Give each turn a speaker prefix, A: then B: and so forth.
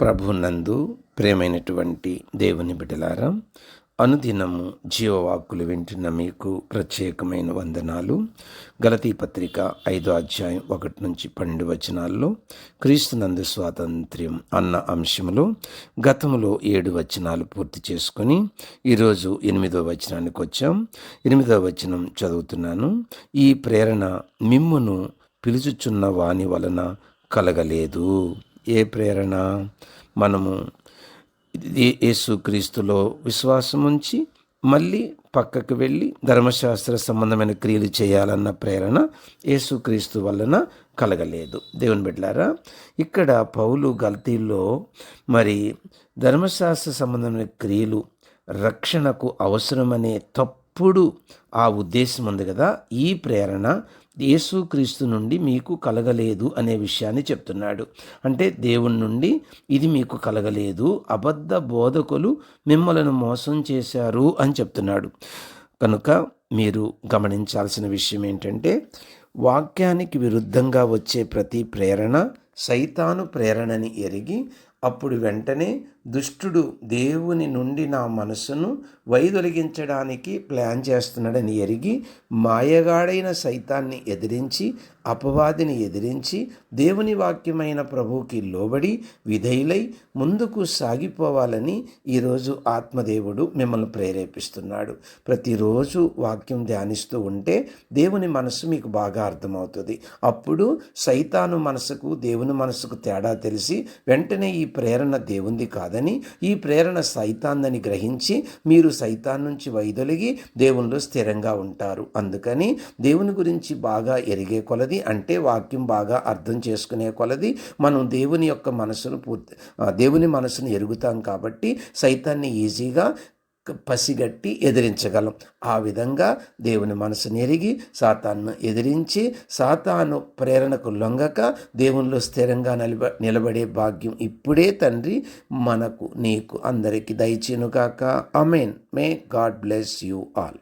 A: ప్రభునందు ప్రేమైనటువంటి దేవుని బిడ్డలారా అనుదినము జీవవాక్కులు వింటున్న మీకు ప్రత్యేకమైన వందనాలు. గలతీ పత్రిక ఐదో అధ్యాయం ఒకటి నుంచి పన్నెండు వచనాల్లో క్రీస్తునందు స్వాతంత్ర్యం అన్న అంశంలో గతంలో ఏడు వచనాలు పూర్తి చేసుకొని ఈరోజు ఎనిమిదో వచనానికి వచ్చాం. ఎనిమిదో వచనం చదువుతున్నాను. ఈ ప్రేరణ మిమ్మును పిలుచుచున్న వాని వలన కలగలేదు. ఏ ప్రేరణ? మనము యేసుక్రీస్తులో విశ్వాసం ఉంచి మళ్ళీ పక్కకు వెళ్ళి ధర్మశాస్త్ర సంబంధమైన క్రియలు చేయాలన్న ప్రేరణ యేసుక్రీస్తు వలన కలగలేదు. దేవుని బిడ్డారా ఇక్కడ పౌలు గల్తీల్లో మరి ధర్మశాస్త్ర సంబంధమైన క్రియలు రక్షణకు అవసరమనే తప్పు అప్పుడు ఆ ఉద్దేశం ఉంది కదా. ఈ ప్రేరణ యేసుక్రీస్తు నుండి మీకు కలగలేదు అనే విషయాన్ని చెప్తున్నాడు. అంటే దేవుని నుండి ఇది మీకు కలగలేదు అబద్ధ బోధకులు మిమ్మలను మోసం చేశారు అని చెప్తున్నాడు. కనుక మీరు గమనించాల్సిన విషయం ఏంటంటే వాక్యానికి విరుద్ధంగా వచ్చే ప్రతి ప్రేరణ సైతాను ప్రేరణని ఎరిగి అప్పుడు వెంటనే దుష్టుడు దేవుని నుండి నా మనసును వైదొలిగించడానికి ప్లాన్ చేస్తున్నాడని ఎరిగి మాయగాడైన సైతాన్ని ఎదిరించి అపవాదిని ఎదిరించి దేవుని వాక్యమైన ప్రభువుకి లోబడి విధేయులై ముందుకు సాగిపోవాలని ఈరోజు ఆత్మదేవుడు మిమ్మల్ని ప్రేరేపిస్తున్నాడు. ప్రతిరోజు వాక్యం ధ్యానిస్తూ ఉంటే దేవుని మనసు మీకు బాగా అర్థమవుతుంది. అప్పుడు సైతాను మనసుకు దేవుని మనసుకు తేడా తెలిసి వెంటనే ఈ ప్రేరణ దేవుంది కాదని ఈ ప్రేరణ సైతాందని గ్రహించి మీరు సైతాన్ నుంచి వైదొలిగి దేవునిలో స్థిరంగా ఉంటారు. అందుకని దేవుని గురించి బాగా ఎరిగే కొలది అంటే వాక్యం బాగా అర్థం చేసుకునే కొలది మనం దేవుని యొక్క మనసును పూర్తి దేవుని మనసును ఎరుగుతాం కాబట్టి సైతాన్ని ఈజీగా పసిగట్టి ఎదిరించగలం. ఆ విధంగా దేవుని మనసుని ఎరిగి సాతాను ఎదిరించి సాతాను ప్రేరణకు లొంగక దేవునిలో స్థిరంగా నిలబ నిలబడే భాగ్యం ఇప్పుడే తండ్రి మనకు నీకు అందరికీ దయచేనుగాక amen may God bless you all.